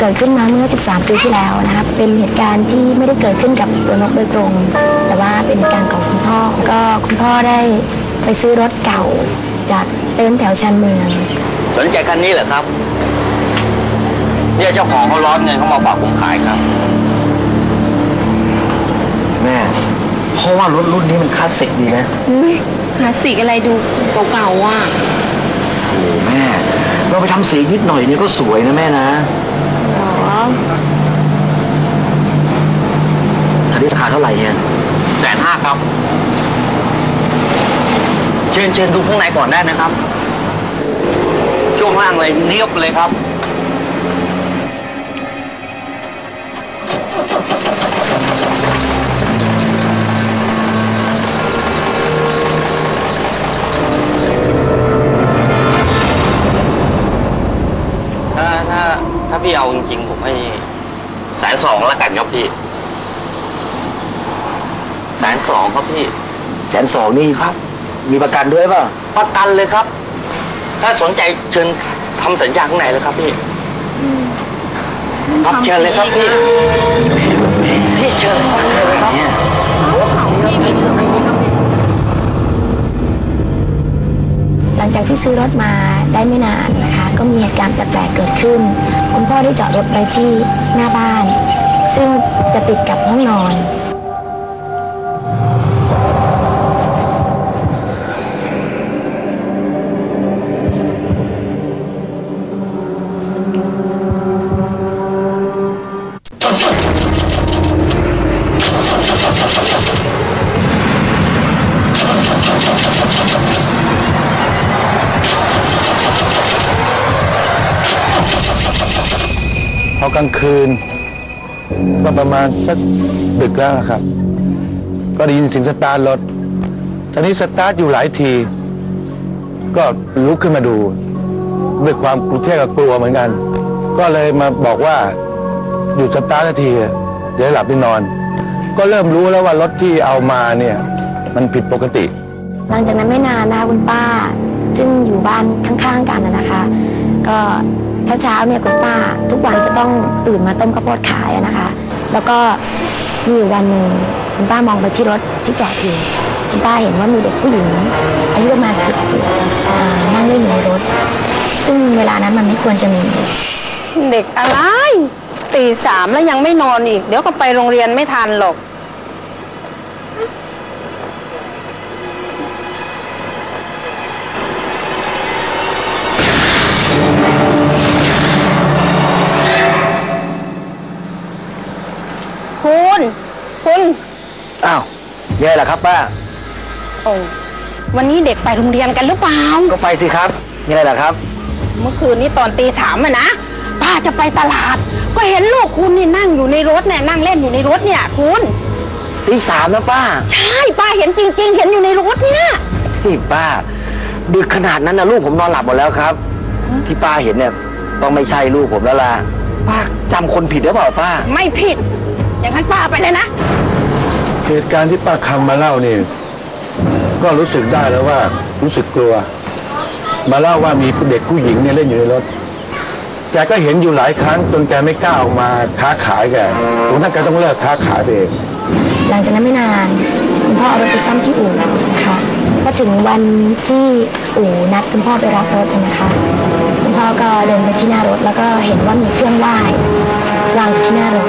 เกิดขึ้นมาเมื่อ 13 ปีที่แล้วนะคะเป็นเหตุการณ์ที่ไม่ได้เกิดขึ้นกับตัวนกโดยตรง แต่ว่าเป็นเหตุการณ์ของคุณพ่อก็คุณพ่อได้ไปซื้อรถเก่าจากเต็นท์แถวชานเมือง สนใจคันนี้เหรอครับ เนี่ยเจ้าของเขาร้อนเงินเขามาฝากผมขายครับ แม่เพราะว่ารถรุ่นนี้มันคลาสสิกดีนะอุ้ยคลาสสิกอะไรดูเก่าๆอะโอ้แม่ เราไปทำสีนิดหน่อยนี่ก็สวยนะแม่นะ อันนี้ราคาเท่าไหร่เฮียแสนห้าครับ เชิญเชิญดูข้างในก่อนได้นะครับ ช่วงล่างเลยเนียบเลยครับ พี่เอาจริงๆ ผมให้แสนสองแล้วกันครับพี่แสนสองครับพี่แสนสองนี่ครับ มีประกันด้วยป่ะประกันเลยครับ ถ้าสนใจเชิญทำสัญญาข้างในเลยครับพี่ครับเชิญเลยครับพี่พี่เชิญเลยครับเชิญเลยครับ เนี่ย หลัง จากที่ซื้อรถมาได้ไม่นานนะคะ ก็มีเหตุการณ์แปลกๆเกิดขึ้น คุณพ่อได้จอดรถไว้ที่หน้าบ้าน ซึ่งจะติดกับห้องนอน อกลางคืน ก็ประมาณสักดึกแล้วนะครับ ก็ได้ยินเสียงสตาร์ทรถตอนนี้สตาร์ทอยู่หลายที ก็ลุกขึ้นมาดูด้วยความกลัวเท่กับกลัวเหมือนกัน ก็เลยมาบอกว่าหยุดสตาร์ทนาทีเดี๋ยวหลับไปนอน ก็เริ่มรู้แล้วว่ารถที่เอามาเนี่ยมันผิดปกติ หลังจากนั้นไม่นานนะคะคุณป้าซึ่งอยู่บ้านข้างๆกันนะคะ ก็ เช้าๆเนี่ยคุณป้าทุกวันจะต้องตื่นมาต้มข้าวโพดขายนะคะ แล้วก็มีอยู่วันหนึ่งคุณป้ามองไปที่รถที่จอดอยู่คุณป้าเห็นว่ามีเด็กผู้หญิงอายุประมาณสิบขวบอ่นั่งเล่นอยู่ในรถ ซึ่งเวลานั้นมันไม่ควรจะมี เด็กอะไรตีสามแล้วยังไม่นอนอีก เดี๋ยวก็ไปโรงเรียนไม่ทันหรอก ล่ะครับป้า โอ้วันนี้เด็กไปโรงเรียนกันหรือเปล่า ก็ไปสิครับยังไงล่ะครับ เมื่อคืนนี้ตอนตีสามอะนะ ป้าจะไปตลาด ก็เห็นลูกคุณนี่นั่งอยู่ในรถเนี่ยนั่งเล่นอยู่ในรถเนี่ย คุณ ตีสามนะป้า ใช่ป้าเห็นจริง ๆ เห็นอยู่ในรถเนี่ยนี่ป้า ดึกขนาดนั้นนะลูกผมนอนหลับหมดแล้วครับ ที่ป้าเห็นเนี่ยต้องไม่ใช่ลูกผมแล้วล่ะ ป้าจำคนผิดหรือเปล่าป้า ไม่ผิด อย่างนั้นป้าไปเลยนะ เหตุการณ์ที่ป้าคำมาเล่านี่ก็รู้สึกได้แล้วว่ารู้สึกกลัว มาเล่าว่ามีเด็กผู้หญิงเนี่ยเล่นอยู่ในรถ แกก็เห็นอยู่หลายครั้งจนแกไม่กล้าออกมาค้าขายแกถึงท่านแกต้องเลิกค้าขายไปเอง หลังจากนั้นไม่นานคุณพ่อเอารถไปซ่อมที่อู่นะคะพอถึงวันที่อู่นัดคุณพ่อไปรับรถนะคะคุณพ่อก็เดินไปที่หน้ารถแล้วก็เห็นว่ามีเครื่องไหว้วางอยู่ที่หน้ารถ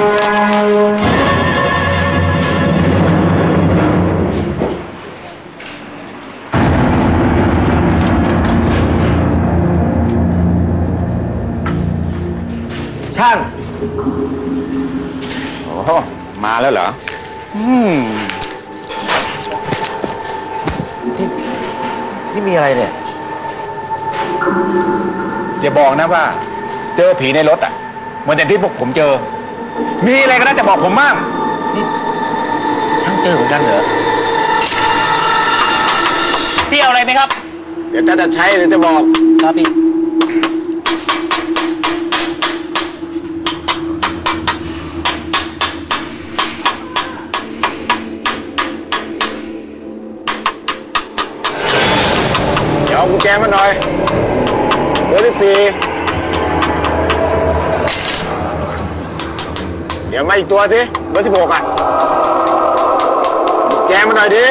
มาแล้วเหรออืมนี่มีอะไรเนี่ยอย่าบอกนะว่า เจอผีในรถอะเหมือนแต่ที่พวกผมเจอ มีอะไรก็น่าจะบอกผมบ้างช่างเจอเหมือนกันเหรอเที่ยวอะไรนะครับ เดี๋ยวถ้าจะใช้เดี๋ยวจะบอกครับพี่ เอากุญแจมาหน่อยเบอร์ที่สี่เดี๋ยวมาอีกตัวสิเบอร์สิบหกอะแกมาหน่อยดิ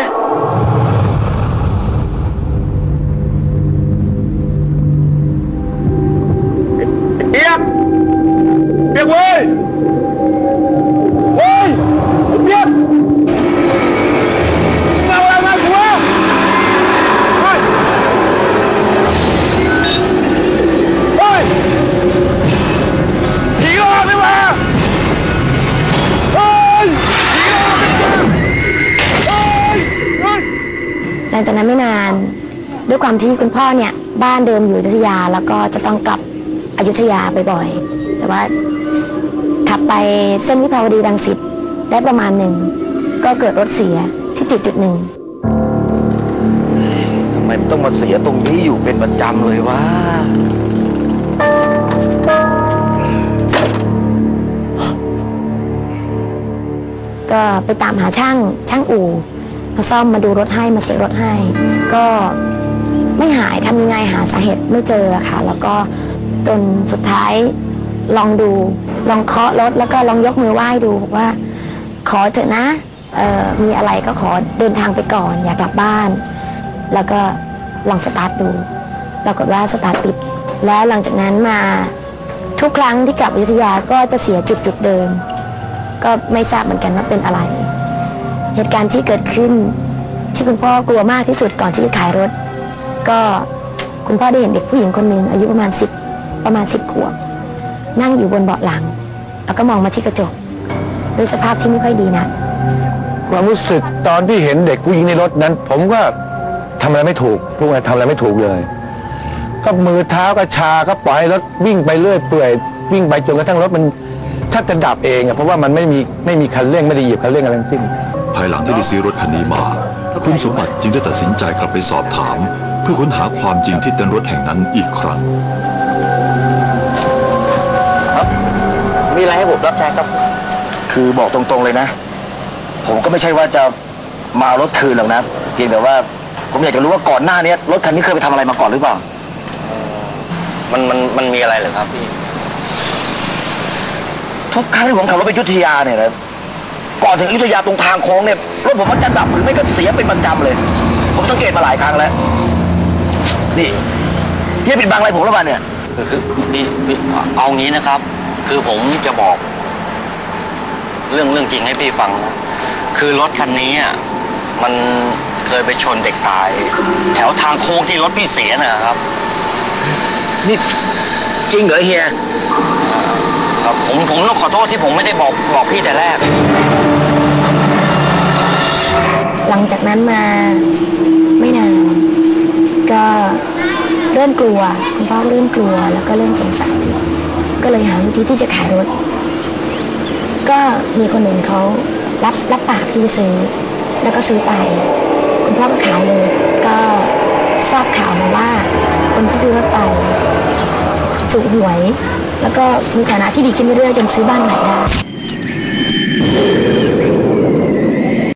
นั้นไม่นาน ด้วยความที่คุณพ่อเนี่ยบ้านเดิมอยู่อยุธยาแล้วก็จะต้องกลับอยุธยาบ่อยๆแต่ว่าขับไปเส้นวิภาวดีรังสิตได้ประมาณหนึ่งก็เกิดรถเสียที่จุดจุดหนึ่งทำไมมันต้องมาเสียตรงนี้อยู่เป็นประจำเลยวะก็ไปตามหาช่างช่างอู่ มาซ่อมมาดูรถให้มาเช็ครถให้ ก็ไม่หายทำยังไงหาสาเหตุไม่เจอค่ะ แล้วก็จนสุดท้ายลองดูลองเคาะรถแล้วก็ลองยกมือไหว้ดูบอกว่า ขอเถอะนะมีอะไรก็ขอเดินทางไปก่อนอยากกลับบ้าน แล้วก็ลองสตาร์ทดูปรากฏว่าสตาร์ทติด แล้วหลังจากนั้นมาทุกครั้งที่กลับอยุธยาก็จะเสียจุดจุดเดิม ก็ไม่ทราบเหมือนกันว่าเป็นอะไร เหตุการณ์ที่เกิดขึ้น ที่คุณพ่อกลัวมากที่สุดก่อนที่จะขายรถ ก็คุณพ่อได้เห็นเด็กผู้หญิงคนหนึ่งอายุประมาณสิบประมาณสิบขวบนั่งอยู่บนเบาะหลัง แล้วก็มองมาที่กระจกด้วยสภาพที่ไม่ค่อยดีนะความรู้สึกตอนที่เห็นเด็กผู้หญิงในรถนั้น ผมก็ทำอะไรไม่ถูกพูดง่ายๆทำอะไรไม่ถูกเลย ก็มือเท้าก็ชาก็ปล่อยรถวิ่งไปเรื่อยเปื่อยวิ่งไปจนกระทั่งรถมันแทบจะดับเองอะเพราะว่ามันไม่มีไม่มีคันเร่งไม่ได้เหยียบคันเร่งอะไรทั้งสิ้น ภายหลังที่ได้ซื้อรถคันนี้มา คุณสมบัติจึงได้ตัดสินใจกลับไปสอบถาม เพื่อค้นหาความจริงที่เต้นรถแห่งนั้นอีกครั้ง มีอะไรให้ผมรับใช้ครับ คือบอกตรงๆเลยนะ ผมก็ไม่ใช่ว่าจะมาเอารถคืนหรอกนะเพียงแต่ว่าผมอยากจะรู้ว่าก่อนหน้านี้รถคันนี้เคยไปทำอะไรมาก่อนหรือเปล่า มันมันมันมีอะไรเหรอครับพี่ ทุกครั้งที่ผมขับรถไปอยุธยาเนี่ยนะ ก่อนถึงอยุธยาตรงทางโค้งเนี่ยรถผมมันจะดับหรือไม่ก็เสียเป็นประจำเลย ผมสังเกตมาหลายครั้งแล้ว นี่พี่ปิดบังอะไรผมหรือเปล่าเนี่ย คือคือพี่พี่เอาเอางี้นะครับ คือผมจะบอก เรื่องเรื่องจริงให้พี่ฟังนะคือรถคันนี้อะมันเคยไปชนเด็กตาย แถวทางโค้งที่รถพี่เสียนะครับนี่ จริงเหรอเฮีย ครับผมผมต้องขอโทษที่ผมไม่ได้บอกบอกพี่แต่แรกหลังจาก นั้นมาไม่นานก็เริ่มกลัวคุณพ่อเริ่มกลัวแล้วก็เริ่มสงสัยก็เลยหาวิธีที่จะขายรถ ก็มีคนหนึ่งเขารับรับปากที่จะซื้อ แล้วก็ซื้อไป คุณพ่อก็ขายเลย ก็ทราบข่าวมาว่า คนที่ซื้อรถไปถูกหวย แล้วก็มีฐานะที่ดีขึ้นเรื่อยๆจนซื้อบ้านใหม่ได้